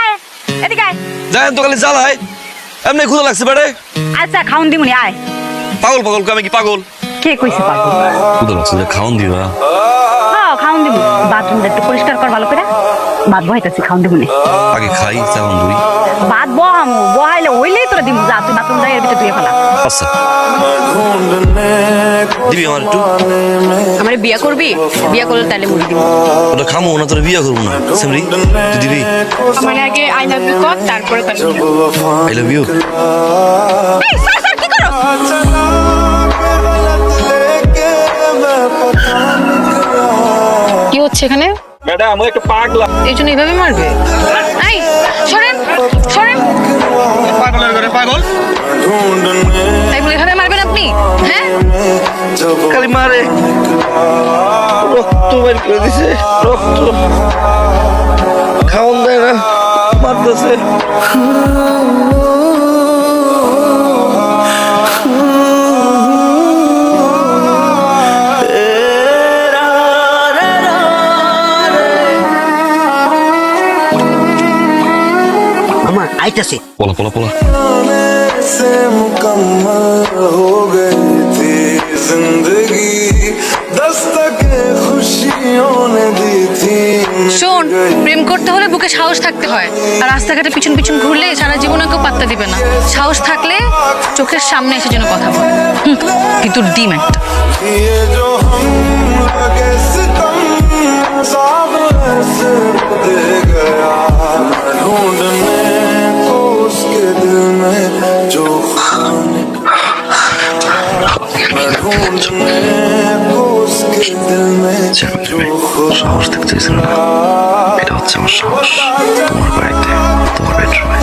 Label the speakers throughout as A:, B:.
A: আয় এদিকে আয়।
B: যাই তো খালি জ্বালায় এমনি ক্ষুদা লাগছে বেড়ে।
A: আচ্ছা খাউন দিমুনি আয়।
B: পাগল পাগল আমি কি পাগল?
A: কে কইছে পাগল?
B: ক্ষুদা লাগছে যে খাওন দিবা।
A: হ্যাঁ খাউন দিমু বাথরুমটা একটু পরিষ্কার কর ভালো করে। ভাত বহাইতেছি খাউন দিমুনি।
B: আগে খাই চাওন দুই
A: ভাত বহামু বহাইলে হইলেই তোরা দিমু যা ধুয়ে ফেলা
B: আচ্ছা। দিবি আমার একটু?
C: আমার বিয়া করবি? বিয়া করলে তাহলে মুড়ি দিব।
B: ওটা খামো না তোর বিয়ে করব না। সিমরি তুই দিবি?
C: আমার আগে আই লাভ ইউ কর তারপরে তাহলে
B: আই লাভ ইউ?
A: কি করো?
C: কি হচ্ছে এখানে?
B: ম্যাডাম একটু পাগলা।
C: এই জন্য এইভাবে মারবে? আই সরেন সরেন।
B: পাগলের ঘরে পাগল?
C: তাই বলে এভাবে মারবেন আপনি? হ্যাঁ?
B: খালি মারে। রক্ত বের করে দিছে রক্ত। খাওন দেয় না মারতেছে।
D: আইতাছে
B: পোলা পোলা পোলা
E: से मुकम्मल हो गई थी जिंदगी दस्तक खुशियों ने दी थी मिट
C: শোন
E: गई
C: প্রেম করতে হলে বুকে সাহস থাকতে হয় আর রাস্তাঘাটে পিছন পিছন ঘুরলে সারা জীবন কেউ পাত্তা দিবে না সাহস থাকলে চোখের সামনে এসে যেন কথা বলে হুম, কিন্তু ডিম একটা
E: ये जो हम लगे सितम साब ऐसे दे गया ढूंढने को उसके दिल में जो खुदा ने मैं ढूंढने को उसके दिल में जो खुदा
B: সাহস থাকতে চাইছিল না এটা হচ্ছে আমার সাহস তোমার বাড়িতে তোমার বেডরুমে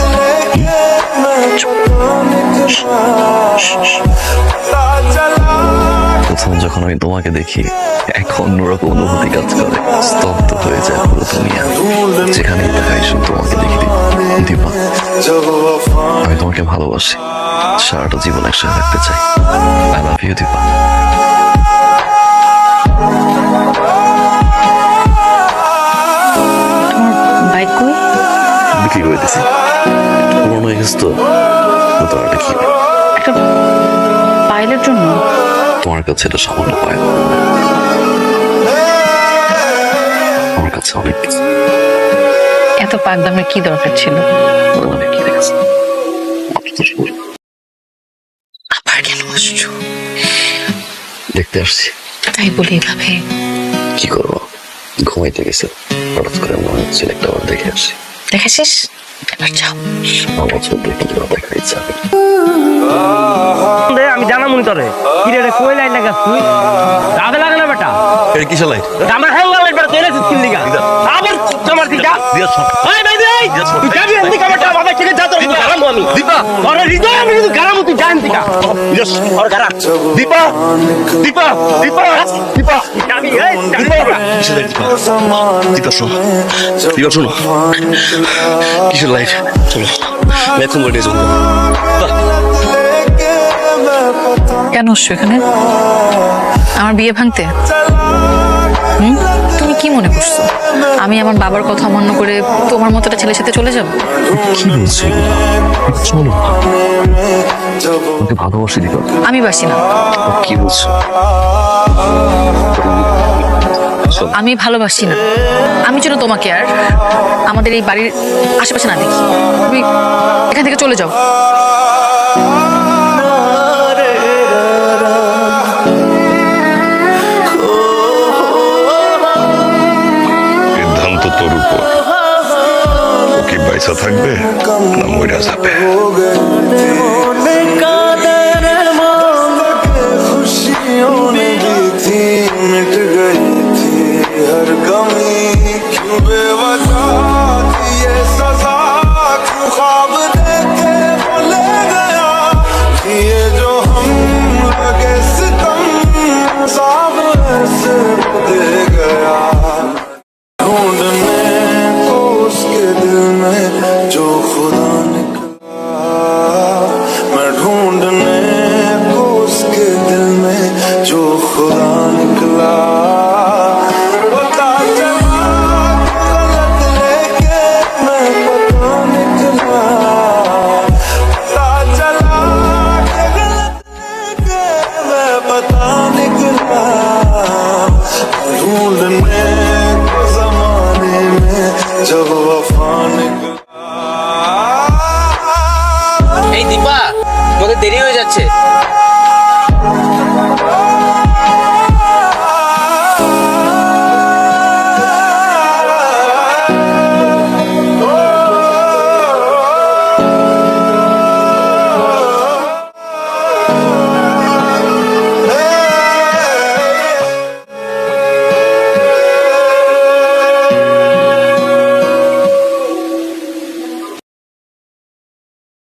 B: প্রথম যখন আমি তোমাকে দেখি এক অন্যরকম অনুভূতি কাজ করে। স্তব্ধ হয়ে যায় পুরো দুনিয়া। যেখানে দেখাই শুধু তোমাকে দেখি
E: দিবা
B: আমি তোমাকে ভালোবাসি। সারাটা জীবন একসাথে থাকতে চাই। আই লাভ ইউ
C: দিবা
B: বিক্রি করে দিছি। পুরোনো এক্স তো
C: পাইলের জন্য?
B: তোমার কাছে এটা সামান্য পায়। আমার কাছে অনেক কিছু।
C: এত পাকদামের কি দরকার ছিল?
B: অনেক কি দেখেছি।
C: আবার কেন আসছো?
B: দেখতে আসছি।
C: তাই বলি এভাবে।
B: কি করব? ঘুমাইতে গেছে। হঠাৎ করে মনে হচ্ছে একটা বার দেখে আসি।
C: দেখেছিস? এবার যাও।
B: আমার চোখ দেখে দেখা ইচ্ছা
D: মনি তোরে? কি রে কই লাইন লাগাস তুই? রাগে লাগে না বেটা?
B: এটা? কিসের লাইট
D: আমার হ্যাঁ লাইন বেটা তুই এসেছিস কিল দিগা আবার তোমার দিগা
B: দিয়া সব
D: ওই ভাই দেই তুই যাবি এন্দি কামাটা বাবা থেকে যা তোর গারাম আমি।
B: দীপা
D: তোর হৃদয় আমি কিন্তু গারাম তুই জান দিগা ইয়েস ওর গারাম দীপা দীপা দীপা। দীপা আমি এই দীপা
B: লাইট দীপা? শোনো। দীপা শোনো। কিসের লাইট? চলো। এখন বলে চলো
C: কেন আসছো এখানে? আমার বিয়ে ভাঙতে? হুম? তুমি কি মনে করছ? আমি আমার বাবার কথা অমান্য করে তোমার মতো একটা ছেলের সাথে চলে যাব?
B: কি বলছো? চলো। ভালোবাসি
C: আমি বাসি না।
B: কি বলছো?
C: আমি ভালোবাসি না। আমি যেন তোমাকে আর আমাদের এই বাড়ির আশেপাশে না দেখি। তুমি এখান থেকে চলে যাও।
F: পয়সা থাকবে না মইরা যাবে।